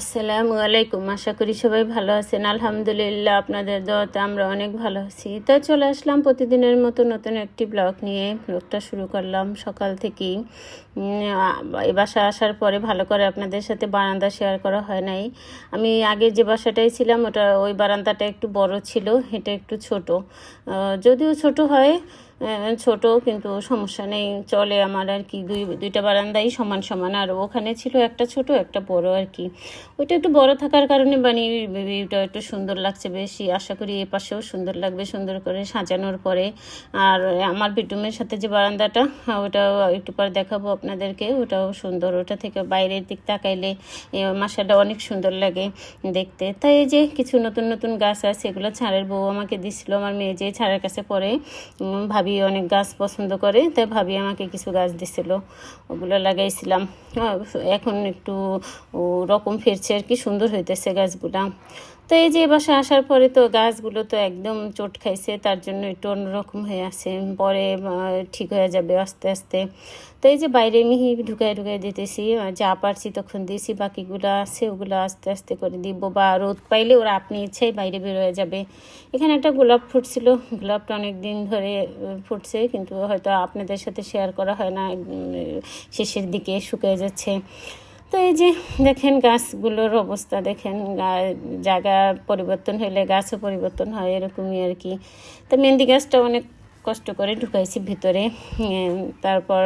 আসসালামু আলাইকুম। আশা করি সবাই ভালো আছেন। আলহামদুলিল্লাহ, আপনাদের দোয়াতে আমরা অনেক ভালো আছি। তো চলে আসলাম প্রতিদিনের মতো নতুন একটি ব্লগ নিয়ে। ব্লগটা শুরু করলাম সকাল থেকেই। এ বাসা আসার পরে ভালো করে আপনাদের সাথে বারান্দা শেয়ার করা হয় নাই। আমি আগে যে বাসাটাই ছিলাম, ওটা ওই বারান্দাটা একটু বড় ছিল এটা একটু ছোট। যদিও ছোট হয় ছোট কিন্তু সমস্যা নেই চলে আমার আর কি। দুই দুইটা বারান্দাই সমান সমান আর ওখানে ছিল একটা ছোট একটা বড় আর কি। ওইটা একটু বড় থাকার কারণে মানে ভিউটা একটু সুন্দর লাগছে বেশি। আশা করি এ পাশেও সুন্দর লাগবে সুন্দর করে সাজানোর পরে। আর আমার বেডরুমের সাথে যে বারান্দাটা ওটাও একটু পর দেখাবো আপনাদেরকে। ওটাও সুন্দর ওটা থেকে বাইরের দিক তাকাইলে এ, মাসাটা অনেক সুন্দর লাগে দেখতে। তাই যে কিছু নতুন নতুন গাছ আছে এগুলো ছাড়ের বউ আমাকে দিছিল আমার মেয়ে যে ছাড়ের কাছে পরে উম, ভাবি অনেক গাছ পছন্দ করে তাই ভাবি আমাকে কিছু গাছ দিছিল, ওগুলো লাগাইছিলাম। এখন একটু রকম ফিরছে আর কি, সুন্দর হইতেছে গাছগুলা। তো এই যে এ আসার পরে তো গাছগুলো তো একদম চোট খাইছে, তার জন্য একটু অন্যরকম হয়ে আছে। পরে ঠিক হয়ে যাবে আস্তে আস্তে। তো এই যে বাইরে মিহি ঢুকাই ঢুকাই দিতেছি যা পারছি তখন দিয়েছি, বাকিগুলো আছে, ওগুলো আস্তে আস্তে করে দিব। বা রোদ পাইলে ওরা আপনি ইচ্ছেই বাইরে বের হয়ে যাবে। এখানে একটা গোলাপ ফুটছিল, গোলাপটা অনেক দিন ধরে ফুটছে, কিন্তু হয়তো আপনাদের সাথে শেয়ার করা হয় না শেষের দিকে শুকিয়ে যাচ্ছে। তো এই যে দেখেন গাছগুলোর অবস্থা, দেখেন জায়গা পরিবর্তন হলে গাছও পরিবর্তন হয়, এরকমই আর কি। তো মেহেন্দি গাছটা অনেক কষ্ট করে ঢুকাইছি ভিতরে। তারপর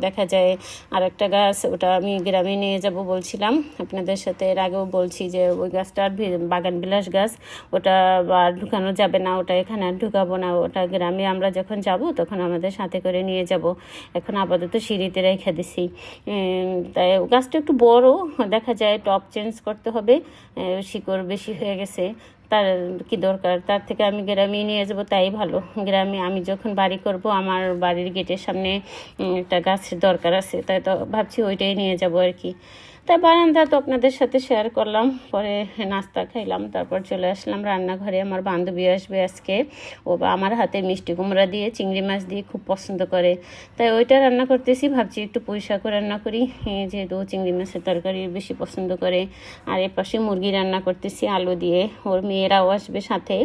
দেখা যায় আর একটা গাছ, ওটা আমি গ্রামে নিয়ে যাব বলছিলাম। আপনাদের সাথে এর আগেও বলছি যে ওই গাছটার ভি- বাগান বিলাস গাছ, ওটা আর ঢুকানো যাবে না, ওটা এখানে আর ঢুকাবো না। ওটা গ্রামে আমরা যখন যাব, তখন আমাদের সাথে করে নিয়ে যাব। এখন আপাতত সিঁড়িতে রেখে দিছি। তাই গাছটা একটু বড়, দেখা যায় টপ চেঞ্জ করতে হবে। শিকড় বেশি হয়ে গেছে। তার কি দরকার? তার থেকে আমি গ্রামে নিয়ে যাব, তাই ভালো। গ্রামে আমি যখন বাড়ি করব, আমার বাড়ির গেটের সামনে একটা গাছের দরকার আছে, তাই তো ভাবছি ওইটাই নিয়ে যাব আর কি। তাই বারান্দা তো আপনাদের সাথে শেয়ার করলাম, পরে নাস্তা খাইলাম, তারপর চলে আসলাম রান্নাঘরে। আমার বান্ধবী আসবে আজকে। ও বা আমার হাতে মিষ্টি কুমড়া দিয়ে, চিংড়ি মাছ দিয়ে খুব পছন্দ করে। তাই ওইটা রান্না করতেছি, ভাবছি একটু পুঁই শাকও রান্না করি। যেহেতু চিংড়ি মাছের তরকারি বেশি পছন্দ করে। আর এর পাশে মুরগি রান্না করতেছি, আলু দিয়ে। ওর মেয়েরাও আসবে সাথে।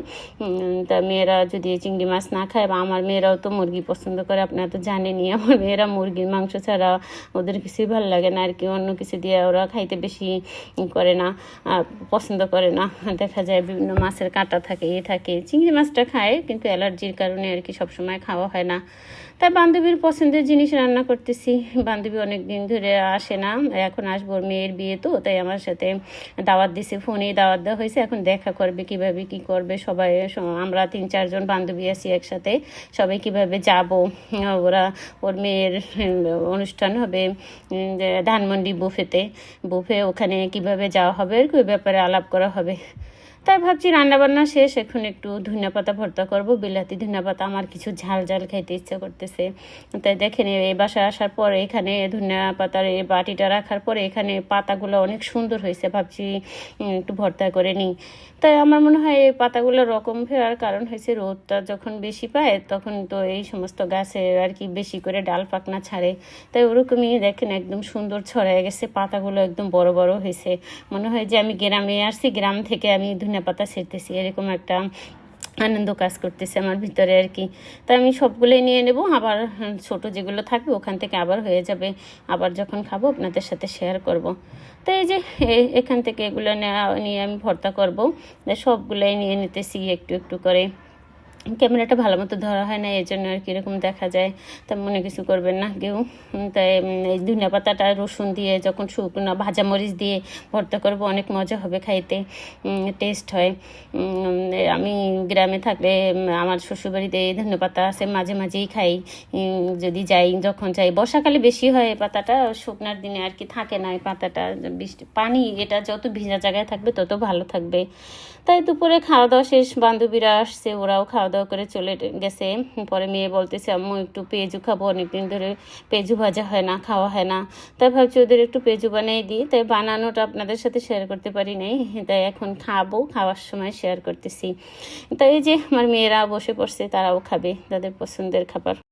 তা মেয়েরা যদি চিংড়ি মাছ না খায় বা আমার মেয়েরাও তো মুরগি পছন্দ করে, আপনারা তো জানেনই, আমার মেয়েরা মুরগির মাংস ছাড়া ওদের কিছুই ভালো লাগে না। আর কি অন্য কিছু দিয়ে ওরা খাইতে বেশি করে না পছন্দ করে না। দেখা যায় বিভিন্ন মাছের কাঁটা থাকে, এ থাকে। চিংড়ি মাছটা খায়, কিন্তু অ্যালার্জির কারণে আর কি সবসময় খাওয়া হয় না। তাই বান্ধবীর পছন্দের জিনিস রান্না করতেছি। বান্ধবী অনেক দিন ধরে আসে না, এখন আসব মেয়ের বিয়ে তো, তাই আমার সাথে দাওয়াত দিছে ফোনে দাওয়াত দেওয়া হয়েছে। এখন দেখা করবে কীভাবে কি করবে, সবাই আমরা তিন চারজন বান্ধবী আছি একসাথে, সবাই কীভাবে যাব। ওরা, ওর মেয়ের অনুষ্ঠান হবে ধানমন্ডি বুফেতে। বুফে ওখানে কীভাবে যাওয়া হবে ওই ব্যাপারে আলাপ করা হবে। তাই ভাবছি রান্নাবান্না শেষ, এখন একটু ধনিয়া পাতা ভর্তা করব। বিলাতি ধনিয়া পাতা, আমার কিছু ঝাল ঝাল খাইতে ইচ্ছা করতেছে। তাই দেখেন, এই বাসায় আসার পরে এখানে ধনিয়া পাতার এই বাটিটা রাখার পরে এখানে পাতাগুলো অনেক সুন্দর হয়েছে, ভাবছি একটু ভর্তা করে নিই। তাই আমার মনে হয় এই পাতাগুলো রকম ফেরার কারণ হয়েছে, রোদটা যখন বেশি পায়, তখন তো এই সমস্ত গাছের আর কি বেশি করে ডাল পাকনা ছাড়ে। তাই ওরকমই দেখেন, একদম সুন্দর ছড়ায় গেছে, পাতাগুলো একদম বড় বড় হয়েছে। মনে হয় যে আমি গ্রামে আসছি, গ্রাম থেকে আমি ধনিয়া পাতা ছেড়তেছি, এরকম একটা আনন্দ কাজ করতেছে আমার ভিতরে আর কি। তা আমি সবগুলোই নিয়ে নেব, আবার ছোট যেগুলো থাকবে ওখান থেকে আবার হয়ে যাবে, আবার যখন খাব আপনাদের সাথে শেয়ার করব। তো এই যে এখান থেকে এগুলো নিয়ে আমি ভর্তা করব, সবগুলোই নিয়ে নিতেছি একটু একটু করে। ক্যামেরাটা ভালো মতো ধরা হয় না এই জন্য আর কি এরকম দেখা যায়। তা মনে কিছু করবেন না কেউ। তাই এই ধনিয়া পাতাটা, রসুন দিয়ে যখন শুকনো ভাজা মরিচ দিয়ে ভর্তা করব, অনেক মজা হবে খাইতে। টেস্ট হয়। আমি গ্রামে থাকলে আমার শ্বশুরবাড়িতে এই ধনিয়া পাতা আছে, মাঝে মাঝেই খাই। যদি যাই, যখন যাই, বর্ষাকালে বেশি হয় এই পাতাটা, শুকনার দিনে আর কি থাকে না এই পাতাটা। বৃষ্টি পানি, এটা যত ভিজা জায়গায় থাকবে, তত ভালো থাকবে। তাই দুপুরে খাওয়া দাওয়া শেষ, বান্ধবীরা আসছে, ওরাও খাওয়া দাওয়া করে চলে গেছে। পরে মেয়ে বলতেছে, আম্মু, একটু পেঁজু খাব, অনেকদিন ধরে পেঁজু ভাজা হয় না, খাওয়া হয় না। তাই ভাবছি ওদের একটু পেঁজু বানিয়ে দিই। তাই বানানোটা আপনাদের সাথে শেয়ার করতে পারি নাই। তাই এখন খাব, খাওয়ার সময় শেয়ার করতেছি। তাই যে আমার মেয়েরা বসে পড়ছে, তারাও খাবে, তাদের পছন্দের খাবার।